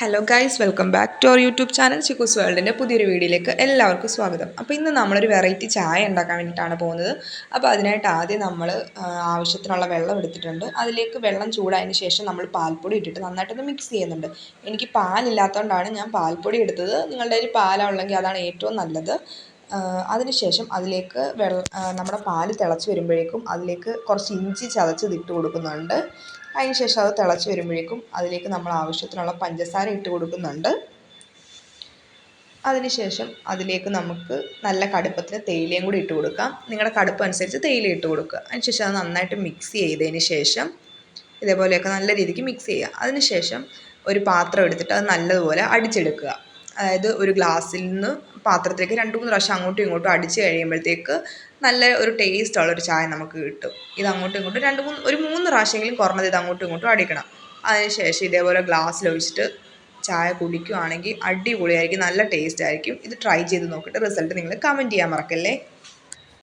Hello guys welcome back to our YouTube channel Chikkus വേൾഡിന്റെ പുതിയൊരു വീഡിയോയിലേക്ക് എല്ലാവർക്കും സ്വാഗതം. അപ്പോൾ ഇന്ന് നമ്മളൊരു വെറൈറ്റി ചായ ഉണ്ടാക്കാൻ വേണ്ടിയിട്ടാണ് പോകുന്നത്. അപ്പോൾ അതിനായിട്ട് ആദ്യം നമ്മൾ ആവശ്യത്തിനുള്ള വെള്ളം എടുത്തിട്ടുണ്ട്. അതിലേക്ക് വെള്ളം ചൂടായതിന് ശേഷം നമ്മൾ പാൽപ്പൊടി ഇട്ടിട്ട് നന്നായിട്ടൊന്ന് മിക്സ് ചെയ്യുന്നുണ്ട്. എനിക്ക് പാലില്ലാത്തതുകൊണ്ടാണ് ഞാൻ പാൽപ്പൊടി എടുത്തത്. നിങ്ങളുടെ കയ്യിൽ പാലുള്ളെങ്കിൽ അതാണ് ഏറ്റവും നല്ലത്. അതിനുശേഷം അതിലേക്ക് വെള്ളം നമ്മുടെ പാൽ തിളച്ച് വരുമ്പോഴേക്കും അതിലേക്ക് കുറച്ച് ഇഞ്ചി ചതച്ചത് ഇട്ട് കൊടുക്കുന്നുണ്ട്. അതിനുശേഷം അത് തിളച്ച് വരുമ്പോഴേക്കും അതിലേക്ക് നമ്മൾ ആവശ്യത്തിനുള്ള പഞ്ചസാര ഇട്ട് കൊടുക്കുന്നുണ്ട്. അതിനുശേഷം അതിലേക്ക് നമുക്ക് നല്ല കടുപ്പത്തിന് തേയിലയും കൂടി ഇട്ട് കൊടുക്കാം. നിങ്ങളുടെ കടുപ്പം അനുസരിച്ച് തേയില ഇട്ട് കൊടുക്കുക. അതിനുശേഷം അത് നന്നായിട്ട് മിക്സ് ചെയ്തതിന് ശേഷം ഇതേപോലെയൊക്കെ നല്ല രീതിക്ക് മിക്സ് ചെയ്യുക. അതിനുശേഷം ഒരു പാത്രം എടുത്തിട്ട് അത് നല്ലതുപോലെ അടിച്ചെടുക്കുക. അതായത് ഒരു ഗ്ലാസ്സിൽ നിന്ന് പാത്രത്തിലേക്ക് രണ്ട് മൂന്ന് പ്രാവശ്യം അങ്ങോട്ടും ഇങ്ങോട്ടും അടിച്ച് കഴിയുമ്പോഴത്തേക്ക് നല്ല ഒരു ടേസ്റ്റ് ഉള്ളൊരു ചായ നമുക്ക് കിട്ടും. ഇത് അങ്ങോട്ടും ഇങ്ങോട്ടും രണ്ട് മൂന്ന് ഒരു മൂന്ന് പ്രാവശ്യമെങ്കിലും കുറഞ്ഞത് ഇത് അങ്ങോട്ടും ഇങ്ങോട്ടും അടിക്കണം. അതിനുശേഷം ഇതേപോലെ ഗ്ലാസ്സിൽ ഒഴിച്ചിട്ട് ചായ കുടിക്കുകയാണെങ്കിൽ അടിപൊളിയായിരിക്കും നല്ല ടേസ്റ്റ് ആയിരിക്കും. ഇത് ട്രൈ ചെയ്ത് നോക്കിയിട്ട് റിസൾട്ട് നിങ്ങൾ കമന്റ് ചെയ്യാൻ മറക്കല്ലേ?